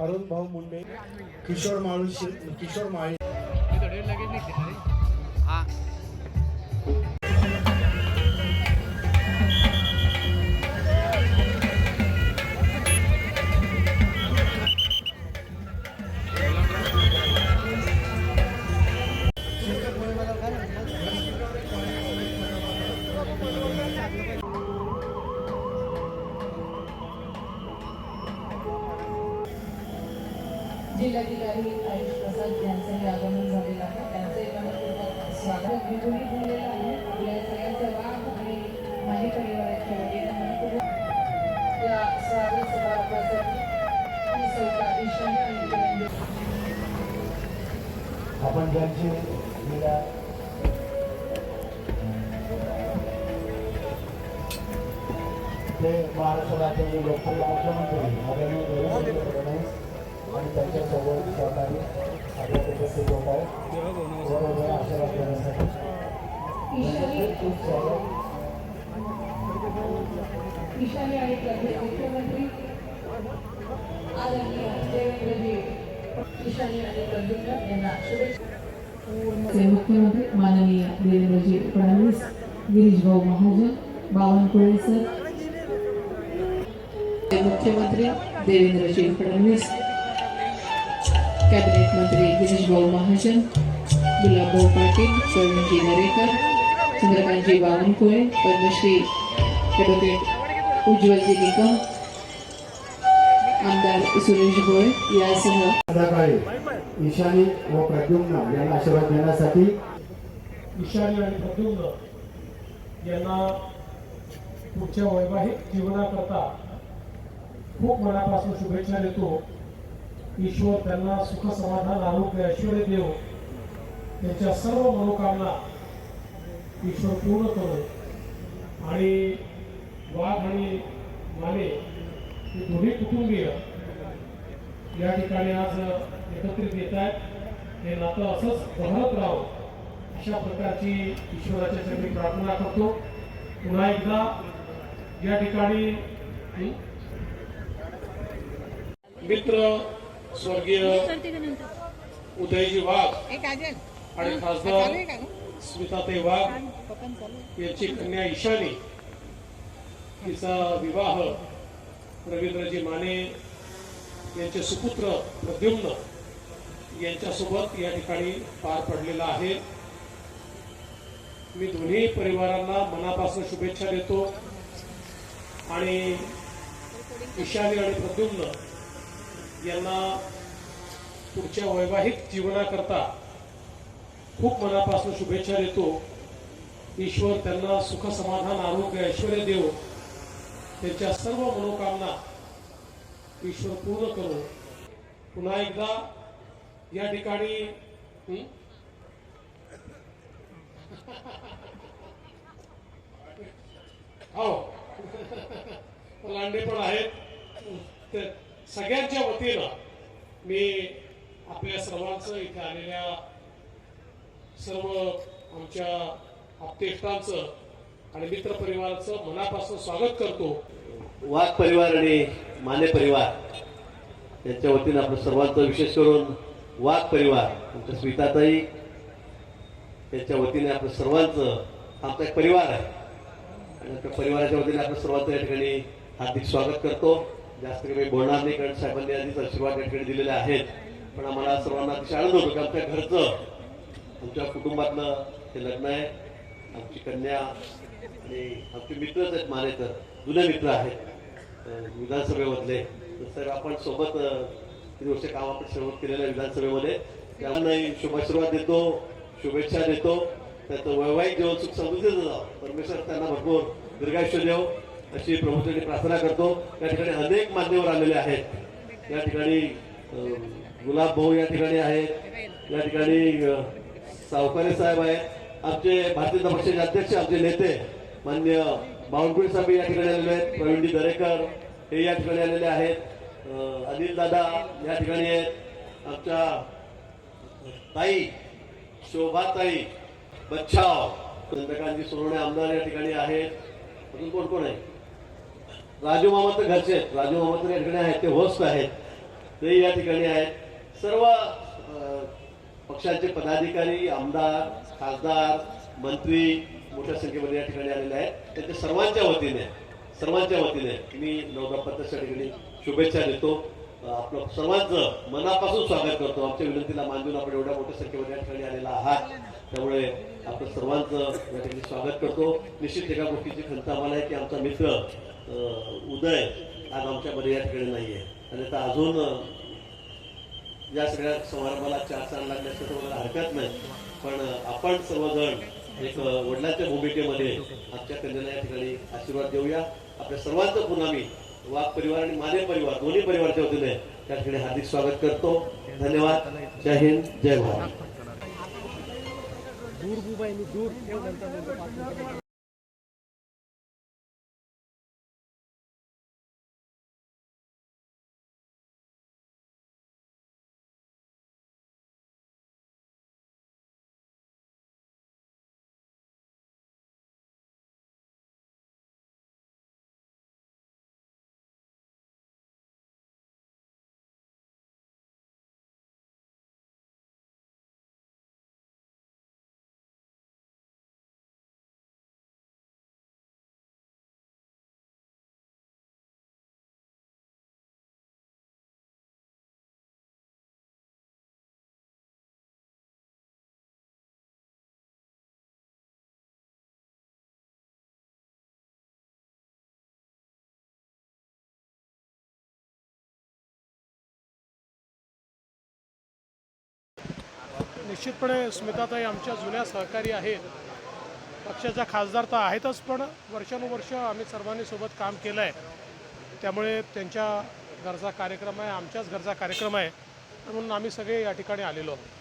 अरुण भाऊ मुंडे किशोर माळुशी किशोर माळी. जिल्हाधिकारी आयुष प्रसाद यांचंही आगमन झालेलं आहे. त्यांचंही मनपूर्वक स्वागत विपुली झालेलं आहे. आपल्या सगळ्यांचा वाघ आणि माझी परिवाराच्या वतीनं मनपूर्वक या स्वागत समारंभासाठी ही आपण ज्यांचे गेल्या ते महाराष्ट्र राज्याचे लोकप्रिय मुख्यमंत्री आदरणीय देवेंद्र फडणवीस आणि त्यांच्यासोबत सहकारी आपल्या उपस्थित होत आहेत आशीर्वाद देण्यासाठी खूप स्वागत. प्रदेश मुख्यमंत्री आदरणीय देवेंद्रजी. ईशान्य आणि प्रद्युम्न यांना शुभेच्छा. चे मुख्यमंत्री माननीय देवेंद्रजी फडणवीस गिरीश भाऊ महाजन बावनकुळे सर. मुख्यमंत्री देवेंद्रजी फडणवीस कॅबिनेट मंत्री गिरीश भाऊ महाजन गुलाबभाऊ पाटील प्रवीणजी नरेकर चंद्रकांतजी बावनकुळे पद्मश्री ॲडव्होकेट उज्ज्वलजी निकम आमदार सुरेश भोळे यासह ईशानी व प्रद्युम्न यांना आशीर्वाद देण्यासाठी ईशान्य आणि प्रद्युम्न यांना पुढच्या वैवाहिक जीवनाकरता खूप मनापासून शुभेच्छा देतो. ईश्वर त्यांना सुख समाधान आरोग्य ऐश्वर देव. त्यांच्या सर्व मनोकामना ईश्वर पूर्ण करो. आणि वाघ आणि माने हे दोन्ही कुटुंबीय या ठिकाणी आज एकत्रित येत आहेत. हे नातं असंच बहरत राहावं अशा प्रकारची ईश्वराच्या चरणी प्रार्थना करतो. पुन्हा एकदा या ठिकाणी मित्र स्वर्गीय उदयजी वाघ आणि खासदार स्मिताताई वाघ यांची कन्या ईशानी. तिचा विवाह रवींद्रजी माने यांचे सुपुत्र प्रद्युम्न यांच्यासोबत या ठिकाणी पार पडलेला आहे. मी दोन्ही परिवारांना मनापासून शुभेच्छा देतो. आणि ईशानी आणि प्रद्युम्न यांना पुढच्या वैवाहिक जीवनाकरता खूप मनापासून शुभेच्छा देतो. ईश्वर त्यांना सुख समाधान आरोग्य ऐश्वर देव त्यांच्या सर्व मनोकामना ईश्वर पूर्ण करो. पुन्हा एकदा या ठिकाणी हो? लांडे पण आहेत. सगळ्यांच्या वतीनं मी आपल्या सर्वांचं इथे आलेल्या सर्व आमच्या आप्तेष्टांचं आणि मित्र परिवाराचं मनापासून स्वागत करतो. वाघ परिवार आणि माने परिवार यांच्या वतीनं आपलं सर्वांचं विशेष करून वाघ परिवार आमच्या स्मिताताई यांच्या वतीने आपलं सर्वांचं आमचा एक परिवार आहे. आणि आपल्या परिवाराच्या वतीने आपलं सर्वांचं या ठिकाणी हार्दिक स्वागत करतो. जास्त काही बोलणार नाही कारण साहेबांनी आधीच आशीर्वाद याकडे दिलेले आहेत. पण आम्हाला सर्वांना अतिशय आनंद होतो की आमच्या घरचं आमच्या कुटुंबातलं हे लग्न आहे आमची कन्या आणि आमचे मित्रच आहेत माने तर जुने मित्र आहेत. विधानसभेमधले. तर आपण सोबत तीन वर्ष काम आपण सुरुवात केलेलं आहे विधानसभेमध्ये. त्यांनाही शुभाशीर्वाद देतो शुभेच्छा देतो. त्याचं वैवाहिक जीवन सुख समृद्धीचं जावं. परमेश्वर त्यांना भरपूर दीर्घायुष्य देव. अशी प्रभूंची प्रार्थना करतो. या ठिकाणी अनेक मान्यवर आलेले आहेत. या ठिकाणी गुलाब भाऊ या ठिकाणी आहेत. या ठिकाणी सावकारे साहेब आहेत. आमचे भारतीय जनता पक्षाचे अध्यक्ष आमचे नेते मान्य बावनकुळे साहेब या ठिकाणी आलेले आहेत. प्रवीणजी दरेकर हे या ठिकाणी आलेले आहेत. अनिल दादा या ठिकाणी आहेत. आमच्या ताई शोभाताई बच्छाव चंद्रकांतजी सोनवणे आमदार या ठिकाणी आहेत. अजून कोण कोण आहे? राजू मामा तर घरचे आहेत. राजू मामा तर या ठिकाणी आहेत. ते होस्ट आहेत. ते या ठिकाणी आहेत. सर्व पक्षाचे पक्षांचे पदाधिकारी आमदार खासदार मंत्री मोठ्या संख्येमध्ये या ठिकाणी आलेले आहेत. त्यांच्या सर्वांच्या वतीने सर्वांच्या वतीने मी नवदापत्याच्या ठिकाणी शुभेच्छा देतो. आपलं सर्वांचं मनापासून स्वागत करतो. आमच्या विनंतीला मानून आपण एवढ्या मोठ्या संख्येमध्ये या ठिकाणी आलेला आहात. त्यामुळे आपलं सर्वांचं या ठिकाणी स्वागत करतो. निश्चित एका गोष्टीची खंत आम्हाला आहे की आमचा मित्र उदय आज आमच्यामध्ये या ठिकाणी आहे आणि आता अजून या सगळ्या समारंभाला चार चार लागले असते मला हरकत नाही. पण आपण सर्वजण एक वडिलांच्या भूमिकेमध्ये आमच्या कन्याला या ठिकाणी आशीर्वाद देऊया. आपल्या सर्वांचं पुन्हा मी वाघ परिवार आणि माने परिवार दोन्ही परिवारच्या वतीने त्या ठिकाणी हार्दिक स्वागत करतो. धन्यवाद. जय हिंद जय भारत. निश्चितपणे स्मिताताई आमच्या जुन्या सहकारी आहेत. पक्षाच्या खासदार तर आहेतच पण वर्षानुवर्ष आम्ही सर्वांनी सोबत काम केलं आहे त्यामुळे त्यांच्या घरचा कार्यक्रम आहे आमच्याच घरचा कार्यक्रम आहे. म्हणून आम्ही सगळे या ठिकाणी आलेलो आहोत.